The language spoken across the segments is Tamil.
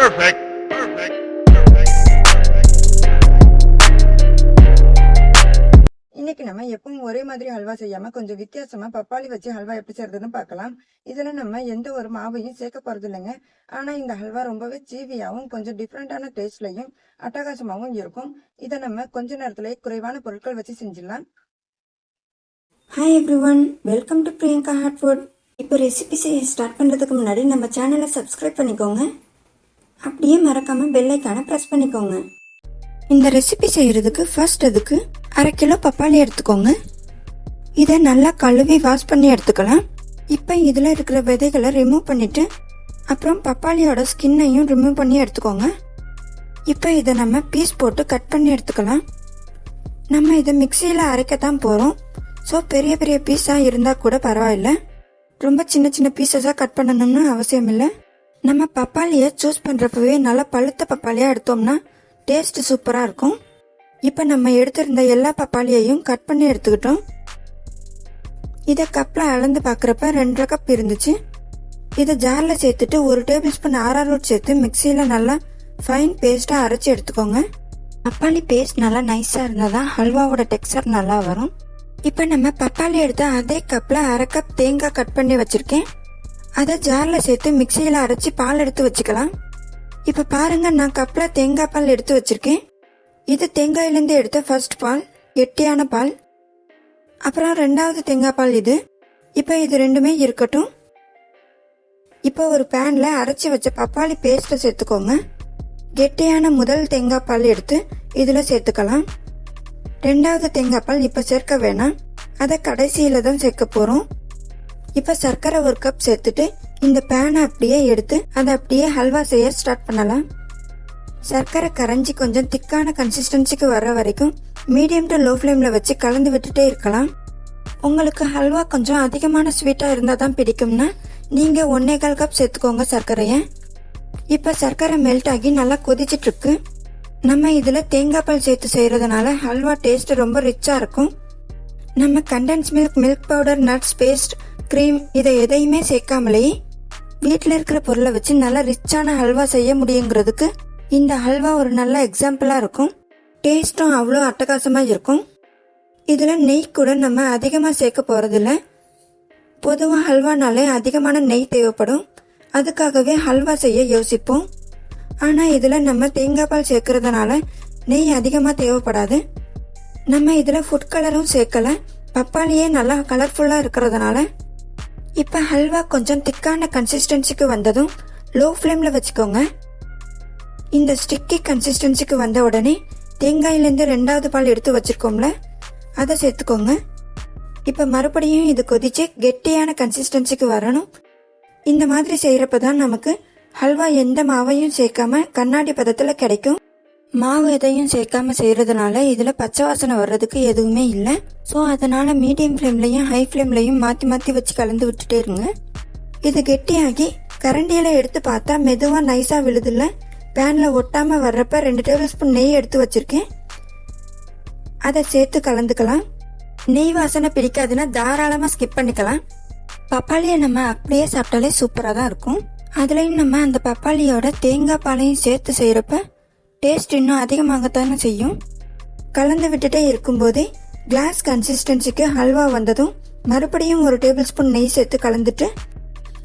Perfect. Perfect. இன்னைக்கு நம்ம எப்பவும் ஒரே மாதிரி ஹல்வா செய்யாம கொஞ்சம் வித்தியாசமா பப்பாளி வச்சு ஹல்வா எப்படி செய்யறதுன்னு பார்க்கலாம். இதுல நம்ம எந்த ஒரு மாவையும் சேர்க்க போறது இல்லைங்க. ஆனா இந்த ஹல்வா ரொம்பவே சீவியாவும் கொஞ்சம் டிஃப்ரெண்டான டேஸ்ட்லயும் அட்டகாசமாவும் இருக்கும். இதை நம்ம கொஞ்ச நேரத்திலே குறைவான பொருட்கள் வச்சு செஞ்சிடலாம். Hi everyone welcome to Priyanka hot food இப்போ ரெசிபி செய்ய ஸ்டார்ட் பண்ணுறதுக்கு முன்னாடி நம்ம சேனலை சப்ஸ்கிரைப் பண்ணிக்கோங்க. அப்படியே மறக்காமல் பெல்லைக்கான ப்ரெஸ் பண்ணிக்கோங்க. இந்த ரெசிபி செய்கிறதுக்கு ஃபர்ஸ்ட் அதுக்கு அரை கிலோ பப்பாளி எடுத்துக்கோங்க. இதை நல்லா கழுவி வாஷ் பண்ணி எடுத்துக்கலாம். இப்போ இதில் இருக்கிற விதைகளை ரிமூவ் பண்ணிவிட்டு அப்புறம் பப்பாளியோட ஸ்கின்னையும் ரிமூவ் பண்ணி எடுத்துக்கோங்க. இப்போ இதை நம்ம பீஸ் போட்டு கட் பண்ணி எடுத்துக்கலாம். நம்ம இதை மிக்சியில் அரைக்கத்தான் போகிறோம் ஸோ பெரிய பெரிய பீஸாக இருந்தால் கூட பரவாயில்ல. ரொம்ப சின்ன சின்ன பீசஸாக கட் பண்ணணும்னு அவசியம் இல்லை நம்ம பப்பாளியை சூஸ் பண்ணுறப்பவே நல்லா பழுத்த பப்பாளியாக எடுத்தோம்னா டேஸ்ட் சூப்பராக இருக்கும். இப்போ நம்ம எடுத்திருந்த எல்லா பப்பாளியையும் கட் பண்ணி எடுத்துக்கிட்டோம். இதை கப்பில் அளந்து பார்க்குறப்ப ரெண்டரை கப் இருந்துச்சு. இதை ஜாரில் சேர்த்துட்டு ஒரு டேபிள் ஸ்பூன் ஆராரூட் சேர்த்து மிக்சியில் நல்லா ஃபைன் பேஸ்ட்டாக அரைச்சி எடுத்துக்கோங்க. பப்பாளி பேஸ்ட் நல்லா நைஸாக இருந்தால் தான் ஹல்வாவோட டெக்ஸ்டர் நல்லா வரும். இப்போ நம்ம பப்பாளி எடுத்து அதே கப்பில் அரை கப் தேங்காய் கட் பண்ணி வச்சுருக்கேன். அதை ஜாரில் சேர்த்து மிக்சியில் அரைச்சி பால் எடுத்து வச்சுக்கலாம். இப்போ பாருங்க நான் கப்பில் தேங்காய் பால் எடுத்து வச்சுருக்கேன். இது தேங்காயிலேருந்து எடுத்த ஃபர்ஸ்ட் பால் கெட்டியான பால். அப்புறம் ரெண்டாவது தேங்காய் பால் இது. இப்போ இது ரெண்டுமே இருக்கட்டும். இப்போ ஒரு பேனில் அரைச்சி வச்ச பப்பாளி பேஸ்ட்டை சேர்த்துக்கோங்க. கெட்டியான முதல் தேங்காய் பால் எடுத்து இதில் சேர்த்துக்கலாம். ரெண்டாவது தேங்காய் பால் இப்போ சேர்க்க வேணாம். அதை கடைசியில் தான் சேர்க்க போகிறோம் இப்போ சர்க்கரை ஒரு கப் சேர்த்துட்டு இந்த பேனை அப்படியே எடுத்து அதை அப்படியே ஹல்வா செய்ய ஸ்டார்ட் பண்ணலாம். சர்க்கரை கரைஞ்சி கொஞ்சம் திக்கான கன்சிஸ்டன்சிக்கு வர வரைக்கும் மீடியம் டு லோ ஃப்ளேமில் வச்சு கலந்து விட்டுட்டே இருக்கலாம். உங்களுக்கு ஹல்வா கொஞ்சம் அதிகமான ஸ்வீட்டாக இருந்தால் தான் பிடிக்கும்னா நீங்கள் ஒன்னே கால் கப் சேர்த்துக்கோங்க சர்க்கரையை. இப்போ சர்க்கரை மெல்ட் ஆகி நல்லா கொதிச்சிட்டு இருக்கு நம்ம இதில் தேங்காய் பால் சேர்த்து செய்கிறதுனால ஹல்வா டேஸ்ட் ரொம்ப ரிச்சாக இருக்கும். நம்ம condense milk milk powder nuts paste cream இதை எதையுமே சேர்க்காமலே வீட்டில் இருக்கிற பொருளை வச்சு நல்லா ரிச்சான ஹல்வா செய்ய முடியுங்கிறதுக்கு இந்த ஹல்வா ஒரு நல்ல எக்ஸாம்பிளாக இருக்கும். டேஸ்ட்டும் அவ்வளோ அட்டகாசமாக இருக்கும். இதில் நெய் கூட நம்ம அதிகமாக சேர்க்க போகிறதில்ல பொதுவாக ஹல்வானாலே அதிகமான நெய் தேவைப்படும். அதுக்காகவே ஹல்வா செய்ய யோசிப்போம். ஆனால் இதில் நம்ம தேங்காய் பால் சேர்க்கறதுனால நெய் அதிகமாக தேவைப்படாது. நம்ம இதில் ஃபுட் கலரும் சேர்க்கல. பப்பாளியே நல்லா கலர்ஃபுல்லாக இருக்கிறதுனால இப்போ ஹல்வா கொஞ்சம் திக்கான கன்சிஸ்டன்சிக்கு வந்ததும் லோ ஃப்ளேமில் வச்சுக்கோங்க. இந்த ஸ்டிக்கி கன்சிஸ்டன்சிக்கு வந்த உடனே தேங்காயிலேருந்து ரெண்டாவது பால் எடுத்து வச்சிருக்கோம்ல அதை சேர்த்துக்கோங்க. இப்போ மறுபடியும் இது கொதிச்சு கெட்டியான கன்சிஸ்டன்சிக்கு வரணும். இந்த மாதிரி செய்கிறப்ப தான் நமக்கு ஹல்வா எந்த மாவையும் சேர்க்காம கண்ணாடி பதத்தில் கிடைக்கும். மாவு எதையும் சேர்க்காம செய்கிறதுனால இதில் பச்சை வாசனை வர்றதுக்கு எதுவுமே இல்லை. ஸோ அதனால் மீடியம் ஃப்ளேம்லையும் ஹை ஃப்ளேம்லையும் மாற்றி மாற்றி வச்சு கலந்து விட்டுட்டே இருங்க. இது கெட்டியாகி கரண்டியில் எடுத்து பார்த்தா மெதுவாக நைஸாக விழுதில்ல. பேனில் ஒட்டாமல் வர்றப்ப ரெண்டு டேபிள் ஸ்பூன் நெய் எடுத்து வச்சுருக்கேன். அதை சேர்த்து கலந்துக்கலாம். நெய் வாசனை பிடிக்காதுன்னா தாராளமாக ஸ்கிப் பண்ணிக்கலாம். பப்பாளியை நம்ம அப்படியே சாப்பிட்டாலே சூப்பராக தான் இருக்கும். அதுலேயும் நம்ம அந்த பப்பாளியோட தேங்காய் பாலையும் சேர்த்து செய்கிறப்ப டேஸ்ட் இன்னும் அதிகமாகத்தானே செய்யும்? கலந்து விட்டுட்டே இருக்கும்போதே கிளாஸ் கன்சிஸ்டன்சிக்கு ஹல்வா வந்ததும் மறுபடியும் ஒரு டேபிள் ஸ்பூன் நெய் சேர்த்து கலந்துட்டு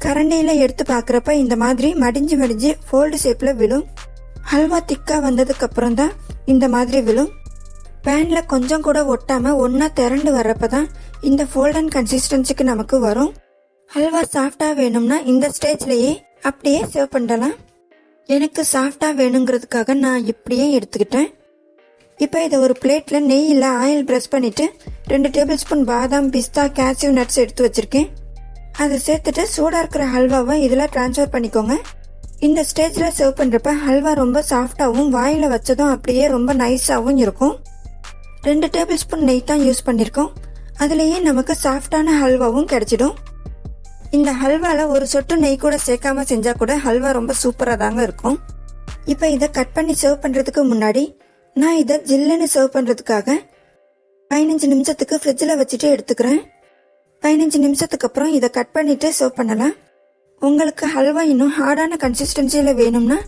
கரண்டியில் எடுத்து பார்க்குறப்ப இந்த மாதிரி மடிஞ்சு மடிஞ்சு ஃபோல்டு ஷேப்பில் விழும். ஹல்வா திக்காக வந்ததுக்கப்புறம் தான் இந்த மாதிரி விழும். பேனில் கொஞ்சம் கூட ஒட்டாமல் ஒன்றா திரண்டு வர்றப்ப தான் இந்த ஃபோல்டன் கன்சிஸ்டன்சிக்கு நமக்கு வரும். ஹல்வா சாஃப்டாக வேணும்னா இந்த ஸ்டேஜ்லேயே அப்படியே சேவ் பண்ணலாம். எனக்கு சாஃப்டாக வேணுங்கிறதுக்காக நான் இப்படியே எடுத்துக்கிட்டேன். இப்போ இதை ஒரு பிளேட்டில் நெய்யில் ஆயில் ப்ரெஷ் பண்ணிவிட்டு ரெண்டு டேபிள் ஸ்பூன் பாதாம் பிஸ்தா கேசியூ நட்ஸ் எடுத்து வச்சுருக்கேன். அதை சேர்த்துட்டு சூடாக இருக்கிற ஹல்வாவை இதில் ட்ரான்ஸ்ஃபர் பண்ணிக்கோங்க. இந்த ஸ்டேஜில் சர்வ் பண்ணுறப்ப ஹல்வா ரொம்ப சாஃப்டாகவும் வாயில் வச்சதும் அப்படியே ரொம்ப நைஸாகவும் இருக்கும். ரெண்டு டேபிள் ஸ்பூன் நெய் தான் யூஸ் பண்ணியிருக்கோம் அதுலேயே நமக்கு சாஃப்டான ஹல்வாவும் கிடச்சிடும். இந்த ஹல்வாவில் ஒரு சொட்டு நெய் கூட சேர்க்காம செஞ்சால் கூட ஹல்வா ரொம்ப சூப்பராக தாங்க இருக்கும். இப்போ இதை கட் பண்ணி சர்வ் பண்ணுறதுக்கு முன்னாடி நான் இதை ஜில்லுன்னு சர்வ் பண்ணுறதுக்காக பதினஞ்சு நிமிஷத்துக்கு ஃப்ரிட்ஜில் வச்சுட்டு எடுத்துக்கிறேன். பதினஞ்சு நிமிஷத்துக்கு அப்புறம் இதை கட் பண்ணிட்டு சர்வ் பண்ணலாம். உங்களுக்கு ஹல்வா இன்னும் ஹார்டான கன்சிஸ்டன்சியில் வேணும்னா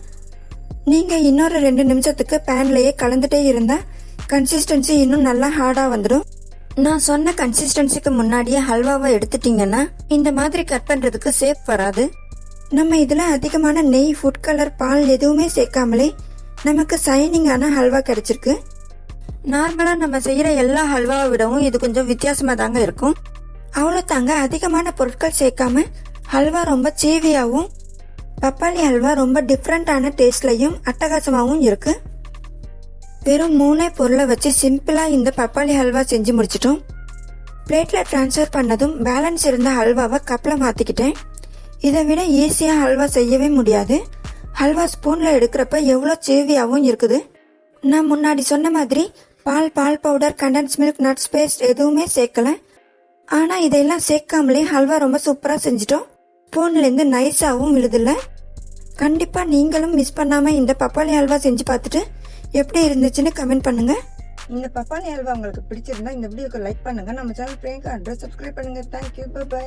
நீங்கள் இன்னொரு ரெண்டு நிமிஷத்துக்கு பேன்லேயே கலந்துட்டே இருந்தால் கன்சிஸ்டன்சி இன்னும் நல்லா ஹார்டாக வந்துடும் நான் சொன்ன கன்சிஸ்டன்சிக்கு முன்னாடியே ஹல்வாவை எடுத்துட்டீங்கன்னா இந்த மாதிரி கட் பண்ணுறதுக்கு சேஃப் வராது. நம்ம இதில் அதிகமான நெய் ஃபுட் கலர் பால் எதுவுமே சேர்க்காமலே நமக்கு சைனிங்கான ஹல்வா கிடைச்சிருக்கு. நார்மலாக நம்ம செய்கிற எல்லா ஹல்வாவை விடவும் இது கொஞ்சம் வித்தியாசமாக தாங்க இருக்கும். அவ்வளோ தாங்க அதிகமான பொருட்கள் சேர்க்காம ஹல்வா ரொம்ப சேவியாகவும் பப்பாளி ஹல்வா ரொம்ப டிஃப்ரெண்ட்டான டேஸ்ட்லையும் அட்டகாசமாகவும் இருக்குது வெறும் மூணே பொருளை வச்சு சிம்பிளாக இந்த பப்பாளி ஹல்வா செஞ்சு முடிச்சிட்டோம். பிளேட்டில் ட்ரான்ஸ்ஃபர் பண்ணதும் பேலன்ஸ் இருந்த ஹல்வாவை கப்பில் மாற்றிக்கிட்டேன் இதை விட ஈஸியாக ஹல்வா செய்யவே முடியாது. ஹல்வா ஸ்பூனில் எடுக்கிறப்ப எவ்வளோ சேவியாகவும் இருக்குது. நான் முன்னாடி சொன்ன மாதிரி பால் பால் powder condense milk nuts paste எதுவுமே சேர்க்கல. ஆனால் இதெல்லாம் சேர்க்காமலே ஹல்வா ரொம்ப சூப்பராக செஞ்சிட்டோம். ஸ்பூன்லேருந்து நைஸாகவும் விழுதில்லை. கண்டிப்பாக நீங்களும் மிஸ் பண்ணாமல் இந்த பப்பாளி ஹல்வா செஞ்சு பார்த்துட்டு எப்படி இருந்துச்சுன்னு கமெண்ட் பண்ணுங்கள் இந்த பப்பாளி அல்வா உங்களுக்கு பிடிச்சிருந்தா இந்த வீடியோக்கு லைக் பண்ணுங்க. நம்ம சேனல் பிரியங்கா அட்ரஸ் சப்ஸ்கிரைப் பண்ணுங்க. Thank you bye